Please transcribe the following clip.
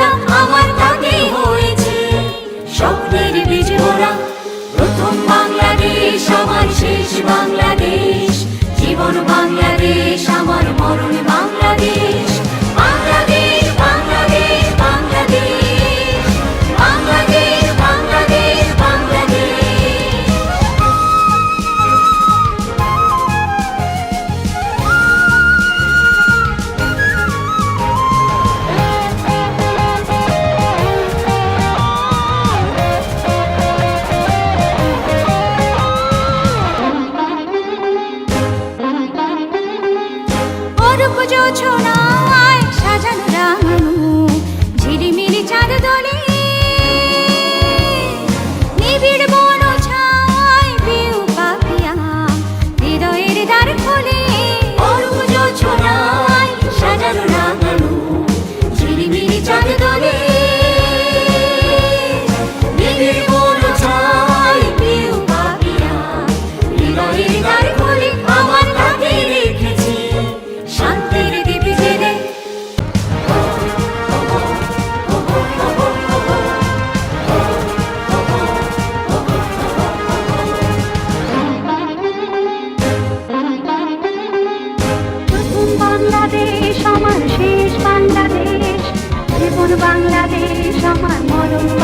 ঠিকানা আমার তাতে হয়েছে। স্বপ্নের বীজ ভরা প্রথম বাংলাদেশ, আমার শেষ বাংলাদেশ। জীবন বাংলাদেশ, আমার মরণ বাংলাদেশ। 求那 বাংলাদেশ আমার শেষ বাংলাদেশ। জীবন বাংলাদেশ আমার মরণ।